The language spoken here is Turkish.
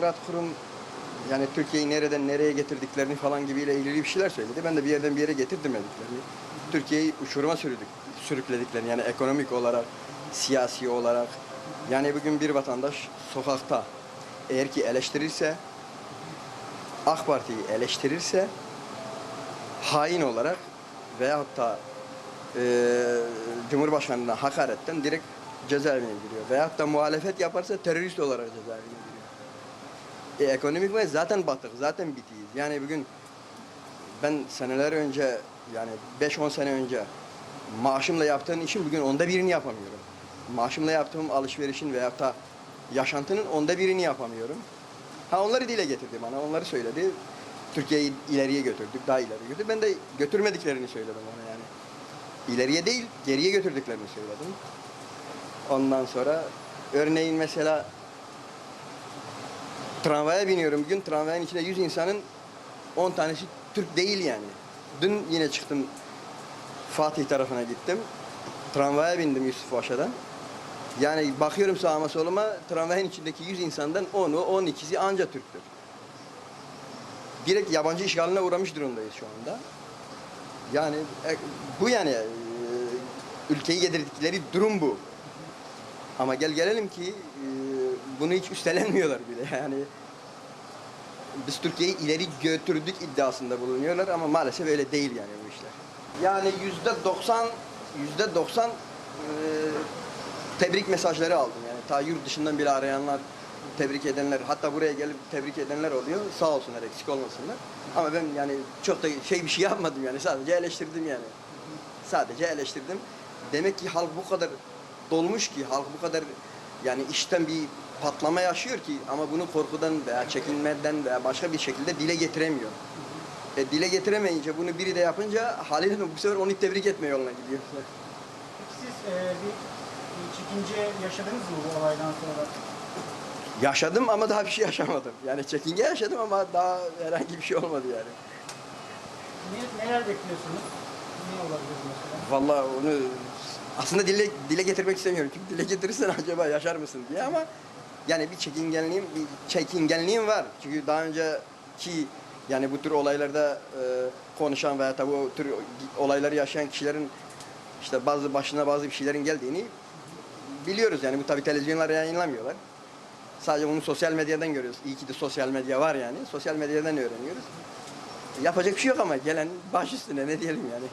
Murat Kurum yani Türkiye'yi nereden nereye getirdiklerini falan gibiyle ilgili bir şeyler söyledi. Ben de bir yerden bir yere getirtmediklerini, Türkiye'yi uçuruma sürüdük, sürüklediklerini yani ekonomik olarak, siyasi olarak. Yani bugün bir vatandaş sokakta eğer ki eleştirirse, AK Parti'yi eleştirirse hain olarak veyahut da e, Cumhurbaşkanı'na hakaretten direkt cezaevine giriyor. Veyahut da muhalefet yaparsa terörist olarak cezaevine giriyor. E, ekonomik ve zaten batık, zaten bitiyiz. Yani bugün ben seneler önce yani 5-10 sene önce maaşımla yaptığım işin bugün onda birini yapamıyorum. Maaşımla yaptığım alışverişin veyahut da yaşantının onda birini yapamıyorum. Ha onları dile getirdi bana, onları söyledi. Türkiye'yi ileriye götürdük, daha ileri götürdük. Ben de götürmediklerini söyledim ona yani. İleriye değil, geriye götürdüklerini söyledim. Ondan sonra örneğin mesela tramvaya biniyorum bugün. Tramvayın içinde 100 insanın 10 tanesi Türk değil yani. Dün yine çıktım Fatih tarafına gittim. Tramvaya bindim Yusuf Paşa'dan. Yani bakıyorum sağıma soluma tramvayın içindeki 100 insandan 10'u 12'si anca Türktür. Direkt yabancı işgaline uğramış durumdayız şu anda. Yani e, bu yani e, ülkeyi yedirdikleri durum bu. Ama gel gelelim ki e, bunu hiç üstlenmiyorlar bile yani. Biz Türkiye'yi ileri götürdük iddiasında bulunuyorlar ama maalesef öyle değil yani bu işler. Yani yüzde doksan, yüzde doksan e, tebrik mesajları aldım yani. Ta yurt dışından bile arayanlar, tebrik edenler, hatta buraya gelip tebrik edenler oluyor. Sağ olsunlar, eksik olmasınlar. Ama ben yani çok da şey bir şey yapmadım yani. Sadece eleştirdim yani. Sadece eleştirdim. Demek ki halk bu kadar dolmuş ki, halk bu kadar yani işten bir patlama yaşıyor ki ama bunu korkudan veya çekinmeden veya başka bir şekilde dile getiremiyor. E, dile getiremeyince bunu biri de yapınca haliyle bu sefer onu tebrik etme yoluna gidiyor. Peki siz e, bir, bir çekince yaşadınız mı bu olaydan sonra? Yaşadım ama daha bir şey yaşamadım. Yani çekinge yaşadım ama daha herhangi bir şey olmadı yani. Ne, neler bekliyorsunuz? Ne olabilir mesela? Vallahi onu aslında dile, dile getirmek istemiyorum. Çünkü dile getirirsen acaba yaşar mısın diye ama yani bir çekingenliğim, bir çekingenliğim var. Çünkü daha önceki yani bu tür olaylarda e, konuşan veya tabii o tür olayları yaşayan kişilerin işte bazı başına bazı bir şeylerin geldiğini biliyoruz. Yani bu tabii televizyonlar yayınlamıyorlar. Sadece bunu sosyal medyadan görüyoruz. İyi ki de sosyal medya var yani. Sosyal medyadan öğreniyoruz. Yapacak bir şey yok ama gelen baş üstüne ne diyelim yani.